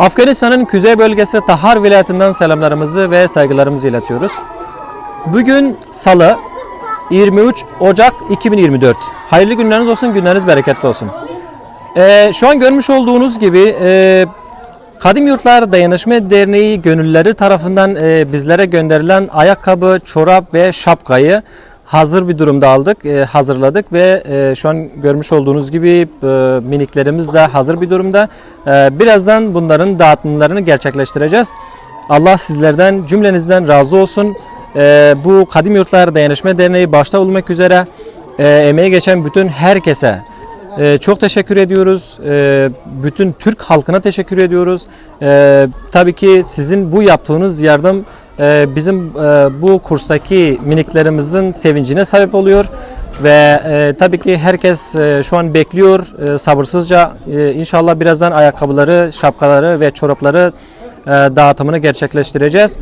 Afganistan'ın kuzey bölgesi Tahar vilayetinden selamlarımızı ve saygılarımızı iletiyoruz. Bugün Salı 23 Ocak 2024. Hayırlı günleriniz olsun, günleriniz bereketli olsun. Ee, şu an görmüş olduğunuz gibi e, Kadim Yurtlar Dayanışma Derneği gönüllüleri tarafından e, bizlere gönderilen ayakkabı, çorap ve şapkayı hazır bir durumda aldık, e, hazırladık ve e, şu an görmüş olduğunuz gibi e, miniklerimiz de hazır bir durumda. E, birazdan bunların dağıtımlarını gerçekleştireceğiz. Allah sizlerden, cümlenizden razı olsun. E, bu Kadim Yurtlar Dayanışma Derneği başta olmak üzere e, emeği geçen bütün herkese ee, çok teşekkür ediyoruz. Ee, bütün Türk halkına teşekkür ediyoruz. Ee, tabii ki sizin bu yaptığınız yardım e, bizim e, bu kurstaki miniklerimizin sevincine sebep oluyor. Ve e, tabii ki herkes e, şu an bekliyor e, sabırsızca. E, inşallah birazdan ayakkabıları, şapkaları ve çorapları e, dağıtımını gerçekleştireceğiz.